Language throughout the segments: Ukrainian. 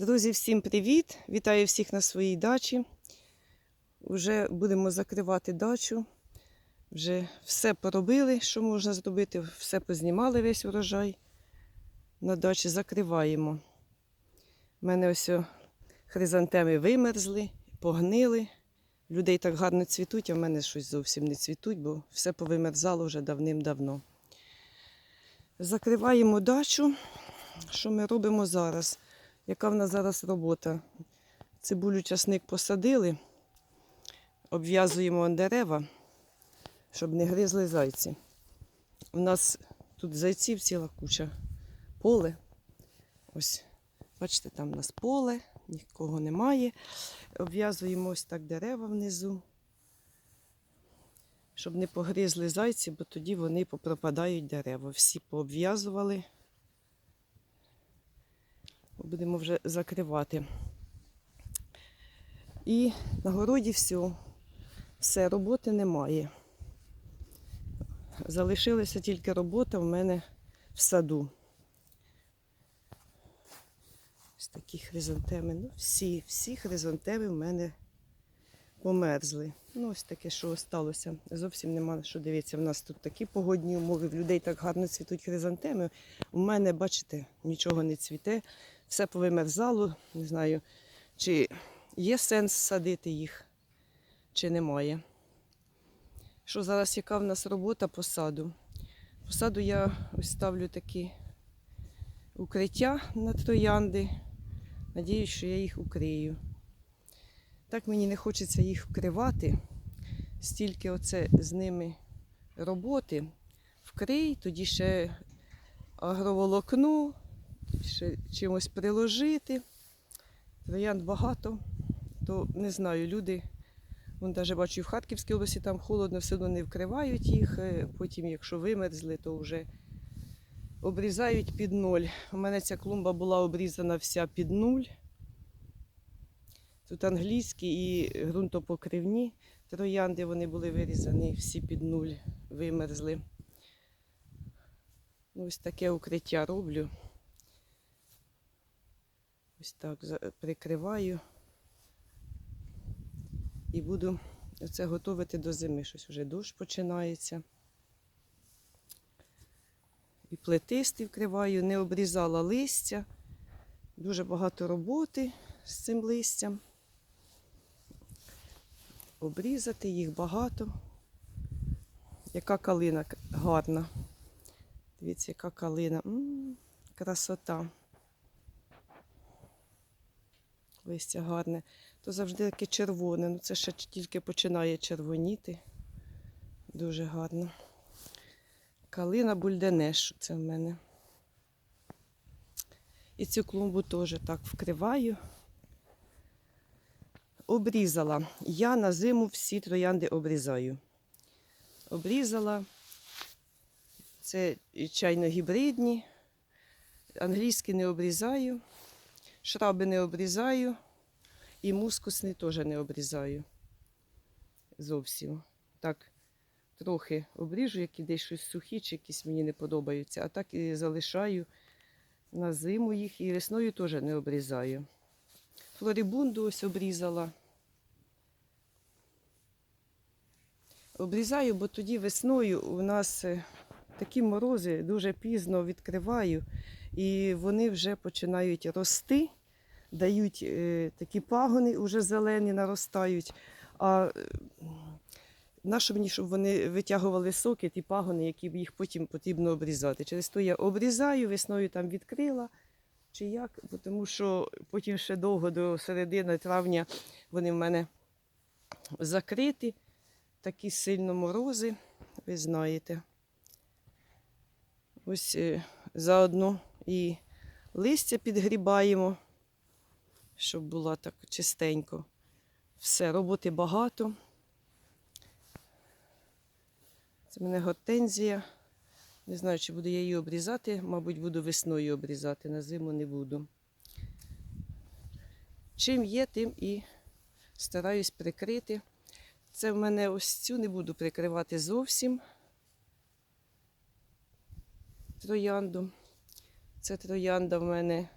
Друзі, всім привіт! Вітаю всіх на своїй дачі. Вже будемо закривати дачу. Вже все поробили, що можна зробити, все познімали весь урожай. На дачі закриваємо. У мене ось хризантеми вимерзли, погнили. Людей так гарно цвітуть, а в мене щось зовсім не цвітуть, бо все повимерзало вже давним-давно. Закриваємо дачу. Що ми робимо зараз? Яка в нас зараз робота? Цибулю часник посадили, обв'язуємо дерева, щоб не гризли зайці. У нас тут зайців ціла куча. Поле. Ось, бачите, там у нас поле, нікого немає. Обв'язуємо ось так дерева внизу, щоб не погризли зайці, бо тоді вони попропадають дерева. Всі пообв'язували будемо вже закривати. І на городі все. Все, роботи немає. Залишилася тільки робота в мене в саду. Ось такі хризантеми. Ну, всі, всі хризантеми в мене померзли. Ну, ось таке, що сталося. Зовсім нема що дивитися. У нас тут такі погодні умови, в людей так гарно цвітуть хризантеми. У мене, бачите, нічого не цвіте, все повимерзало. Не знаю, чи є сенс садити їх, чи немає. Що зараз, яка в нас робота по саду? По саду я ось ставлю такі укриття на троянди. Надіюсь, що я їх укрию. Так мені не хочеться їх вкривати. Стільки оце з ними роботи. Вкрий, тоді ще агроволокно, ще чимось приложити. Троянд багато, то не знаю, люди, вон навіть бачу, в Харківській області там холодно, все одно не вкривають їх. е, Потім, якщо вимерзли, то вже обрізають під ноль. У мене ця клумба була обрізана вся під нуль. Тут англійські і ґрунтопокривні троянди вони були вирізані всі під нуль, вимерзли. Ось таке укриття роблю. Ось так прикриваю. І буду це готувати до зими. Щось вже дощ починається. І плетисти вкриваю, не обрізала листя. Дуже багато роботи з цим листям обрізати, їх багато. Яка калина гарна. Дивіться, яка калина. М, красота. Листя гарне. То завжди таке червоне. Ну це ще тільки починає червоніти. Дуже гарно. Калина бульденеш. Це в мене. І цю клумбу теж так вкриваю обрізала. Я на зиму всі троянди обрізаю. Обрізала. Це чайно-гібридні. Англійські не обрізаю, шраби не обрізаю і мускусні теж не обрізаю. Зовсім. Так, трохи обріжу, які десь щось сухі, чи якісь мені не подобаються, а так і залишаю на зиму їх і весною теж не обрізаю. Флорибунду ось обрізала. Обрізаю, бо тоді весною у нас е, такі морози дуже пізно відкриваю, і вони вже починають рости, дають е, такі пагони, вже зелені наростають. А е, нащо мені, щоб вони витягували соки, ті пагони, які їх потім потрібно обрізати. Через то я обрізаю, весною там відкрила чи як, тому що потім ще довго до середини травня вони в мене закриті, такі сильно морози, ви знаєте. Ось е, заодно і листя підгрібаємо, щоб було так чистенько. Все, роботи багато. Це в мене гортензія. Не знаю, чи буду я її обрізати. Мабуть, буду весною обрізати, на зиму не буду. Чим є, тим і стараюсь прикрити. Це в мене ось цю не буду прикривати зовсім троянду. Це троянда в мене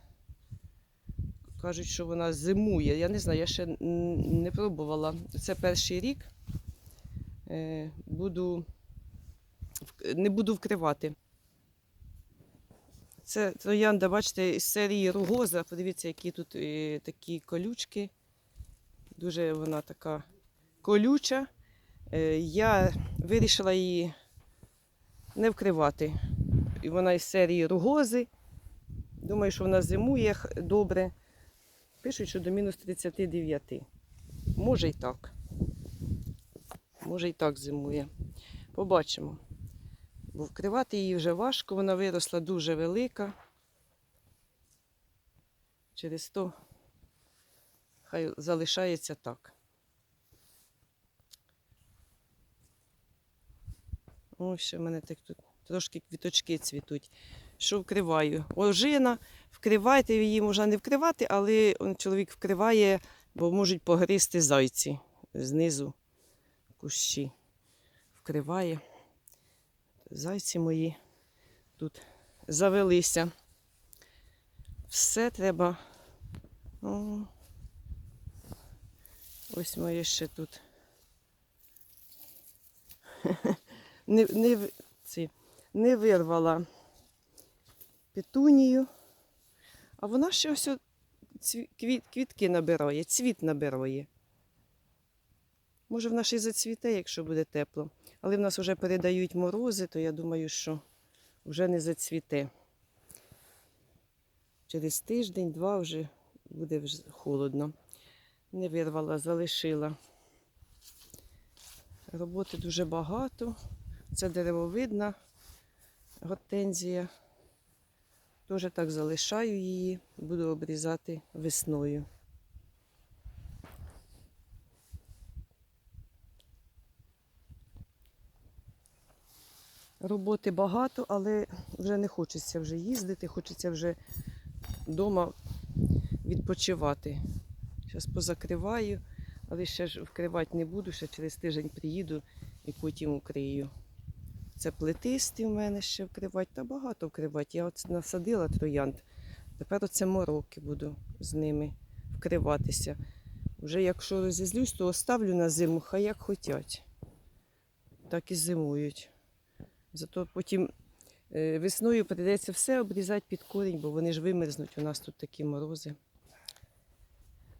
кажуть, що вона зимує. Я не знаю, я ще не пробувала. Це перший рік. Е, Буду, не буду вкривати. Це троянда, бачите, із серії ругоза. Подивіться, які тут е, такі колючки. Дуже вона така колюча. Е, Я вирішила її не вкривати. І вона із серії ругози. Думаю, що вона зимує добре. Пишуть, що до мінус 39. Може і так. Може і так зимує. Побачимо. Бо вкривати її вже важко, вона виросла дуже велика. Через то хай залишається так. Ось ще в мене так тут трошки квіточки цвітуть. Що вкриваю? Ожина, вкривайте її, можна не вкривати, але чоловік вкриває, бо можуть погризти зайці знизу кущі. Вкриває. Зайці мої тут завелися. Все треба. О, ось моє ще тут. Не, не, ці, не вирвала петунію, а вона ще ось квіт, квітки набирає, цвіт набирає. Може, вона ще й зацвіте, якщо буде тепло. Але в нас вже передають морози, то я думаю, що вже не зацвіте. Через тиждень-два вже буде вже холодно. Не вирвала, залишила. Роботи дуже багато. Це деревовидна гортензія. Теж так залишаю її, буду обрізати весною. Роботи багато, але вже не хочеться вже їздити, хочеться вже вдома відпочивати. Зараз позакриваю, але ще ж вкривати не буду, ще через тиждень приїду і потім укрию. Це плетисті в мене ще вкривати, та багато вкривати. Я от насадила троянд. Тепер оце мороки буду з ними вкриватися. Вже якщо розізлюсь, то оставлю на зиму, хай як хотять. Так і зимують. Зато потім е, весною прийдеться все обрізати під корінь, бо вони ж вимерзнуть. У нас тут такі морози.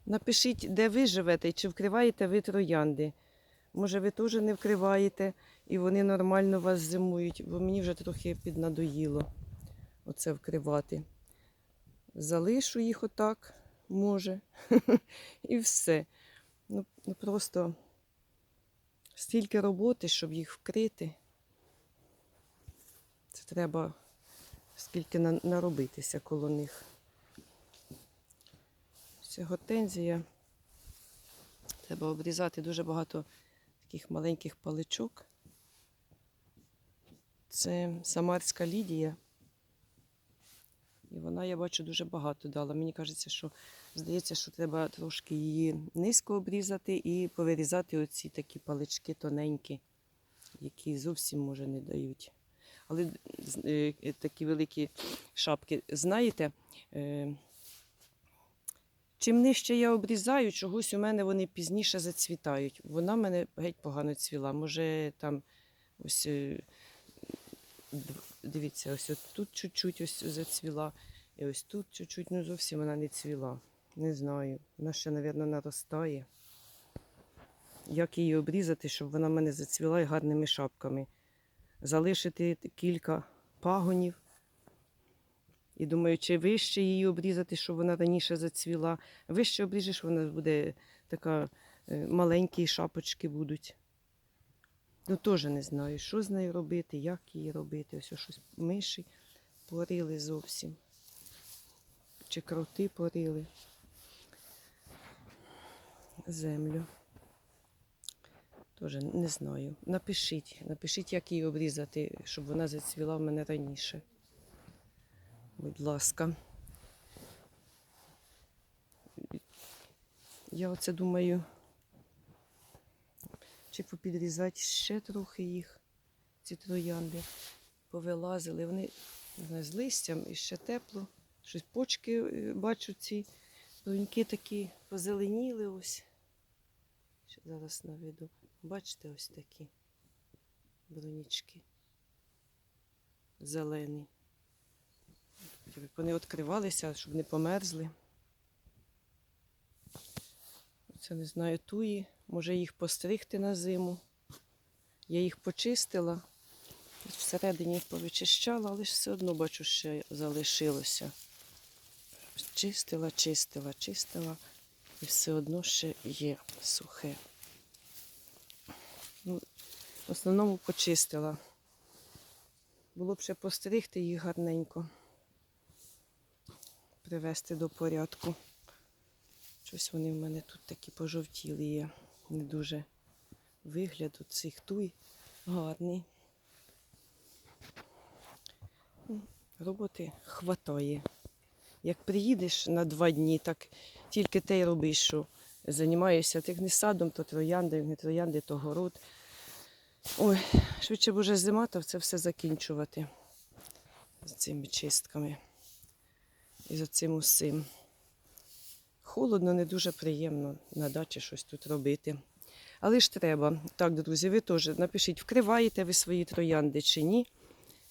Напишіть, де ви живете і чи вкриваєте ви троянди. Може, ви теж не вкриваєте і вони нормально вас зимують, бо мені вже трохи піднадоїло оце вкривати. Залишу їх отак, може, і все. Ну, ну просто стільки роботи, щоб їх вкрити. Це треба скільки наробитися коло них. Це гортензія. Треба обрізати дуже багато таких маленьких паличок. Це самарська лідія. І вона, я бачу, дуже багато дала. Мені кажеться, що здається, що треба трошки її низько обрізати і повирізати оці такі палички тоненькі, які зовсім може не дають. Але е, такі великі шапки. Знаєте, е, чим нижче я обрізаю, чогось у мене вони пізніше зацвітають. Вона мене геть погано цвіла. Може там ось е, дивіться, ось тут чуть-чуть ось зацвіла, і ось тут чуть-чуть, ну зовсім вона не цвіла. Не знаю. Вона ще, мабуть, наростає. Як її обрізати, щоб вона мене зацвіла і гарними шапками. Залишити кілька пагонів. І думаю, чи вище її обрізати, щоб вона раніше зацвіла. Вище обріжеш, вона буде така е, маленькі шапочки будуть. Ну, теж не знаю, що з нею робити, як її робити. Ось щось миші порили зовсім. Чи кроти порили. Землю. Теж не знаю. Напишіть, напишіть, як її обрізати, щоб вона зацвіла в мене раніше. Будь ласка. Я оце думаю, чи попідрізати ще трохи їх, ці троянди. Повилазили. Вони знаю, з листям і ще тепло. Щось почки е, бачу ці Бруньки такі позеленіли ось. Ще зараз наведу. Бачите, ось такі брунічки. Зелені. Вони відкривалися, щоб не померзли. Це не знаю, туї. Може їх постригти на зиму. Я їх почистила. Всередині повичищала, але ж все одно бачу, ще залишилося. Чистила, чистила, чистила, і все одно ще є сухе. Ну, в основному почистила. Було б ще постригти їх гарненько, привести до порядку. Щось вони в мене тут такі пожовтілі є. Не дуже вигляд у цих туй гарний. Ну, Роботи хватає. Як приїдеш на два дні, так тільки те й робиш, що займаєшся як не садом, то троянди, не троянди, то город. Ой, швидше б уже зима, то це все закінчувати з цими чистками і за цим усім. Холодно, не дуже приємно на дачі щось тут робити. Але ж треба. Так, друзі, ви теж напишіть, вкриваєте ви свої троянди чи ні,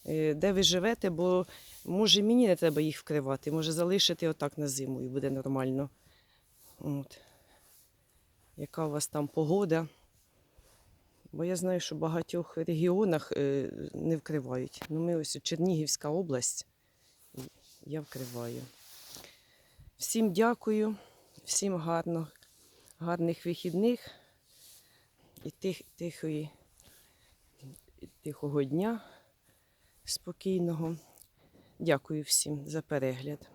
Е, де ви живете, бо може мені не треба їх вкривати, може залишити отак на зиму і буде нормально. От. Яка у вас там погода? Бо я знаю, що в багатьох регіонах е, не вкривають. Ну, ми ось Чернігівська область, я вкриваю. Всім дякую, всім гарно, гарних вихідних і тих, тихої, тихого дня спокійного. Дякую всім за перегляд.